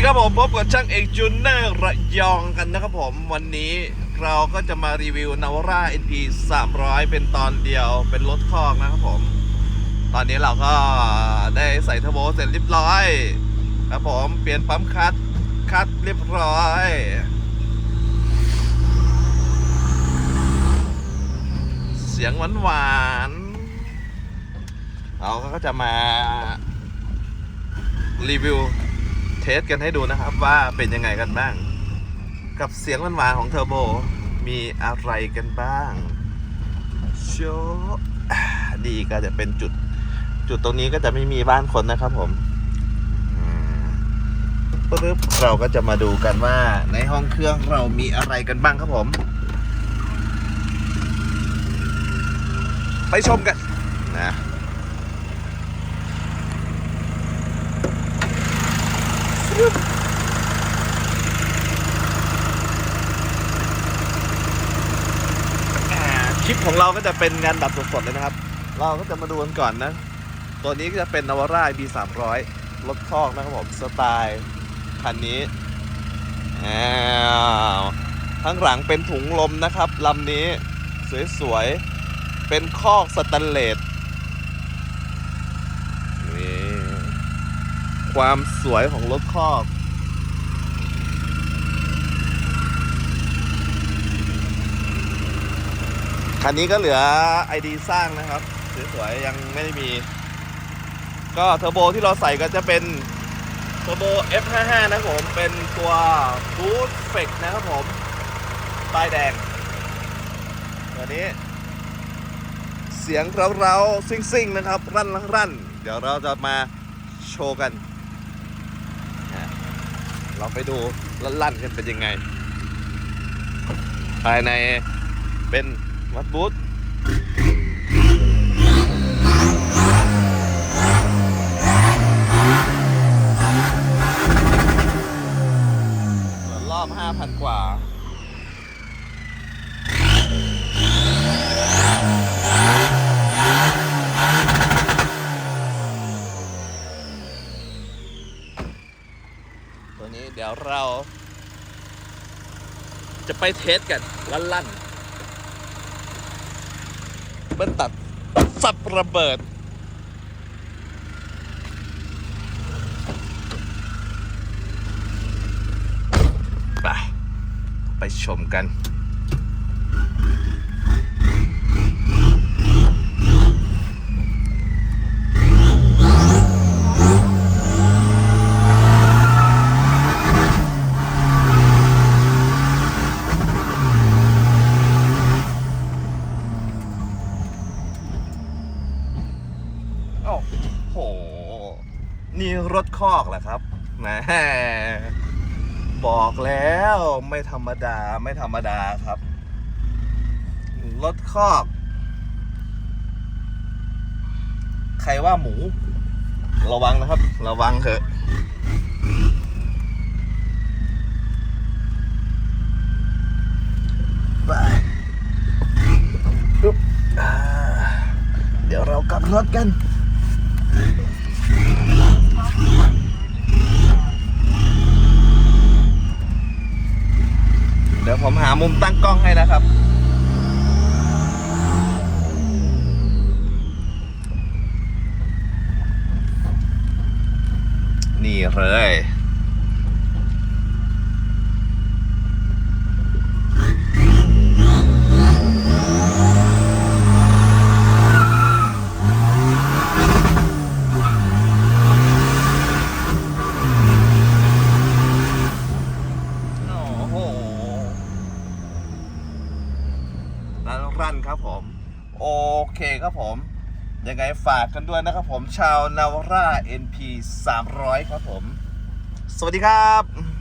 ดีครับผมพบกับช่างเอกจูเนอร์ระยองกันนะครับผมวันนี้เราก็จะมารีวิวนาวร่า NP 300 เป็นตอนเดียวเป็นรถคอกนะครับผม ตอนนี้เราก็ได้ใส่เทอร์โบเสร็จเรียบร้อย ครับผมเปลี่ยนปั๊มคัดคัดเรียบร้อยเสียงหวานหวานๆเราก็จะมารีวิว สกันให้ดูนะครับว่าเป็นยังไงกันบ้าง กับเสียงหวานๆของเทอร์โบมีอะไรกันบ้างโชดีก็จะเป็นจุด จุดตรงนี้ก็จะไม่มีบ้านคนนะครับผมอืมปึ๊บเราก็จะมาดูกันว่าในห้องเครื่องเรามีอะไรกันบ้างครับผม ไปชมกันนะ อ่า คลิปของเราก็จะเป็นงานแบบสดๆเลยนะครับ เราก็จะมาดูกันก่อนนะ ตัวนี้ก็จะเป็นนวาร่า B 3 0 0รถคอกนะครับผม สไตล์คันนี้อ้าวข้างหลังเป็นถุงลมนะครับลำนี้สวยๆ เป็นคอกสแตนเลสนี่ ความสวยของรถคอกคันนี้ก็เหลือ ID สร้างนะครับ สวยๆยังไม่ได้มี ก็เทอร์โบที่เราใส่ก็จะเป็นเทอร์โบ F55 นะครับผม เป็นตัว Boost f e c นะครับผมป้ายแดงตัวนี้ เสียงเราๆซิ่งๆ นะครับ รั่นๆ เดี๋ยวเราจะมาโชว์กัน เราไปดูลั่นๆกันเป็นยังไง ภายในเป็นวัดบูธ ตัวนี้ เดี๋ยวเรา จะไปเทสกันลั่นๆเบิ้ลตัดสับระเบิดไปไปชมกัน โอ้โห นี่รถคอกเหรอครับแหมบอกแล้วไม่ธรรมดาไม่ธรรมดาครับ รถคอก ใครว่าหมู ระวังนะครับ ระวังเถอะไปเดี๋ยวเรากลับรถกัน เดี๋ยวผมหามุมตั้งกล้องให้นะครับ นี่เลย เคครับผม ยังไงฝากกันด้วยนะครับผมชาวนาวาร่า NP 300 ครับผม สวัสดีครับ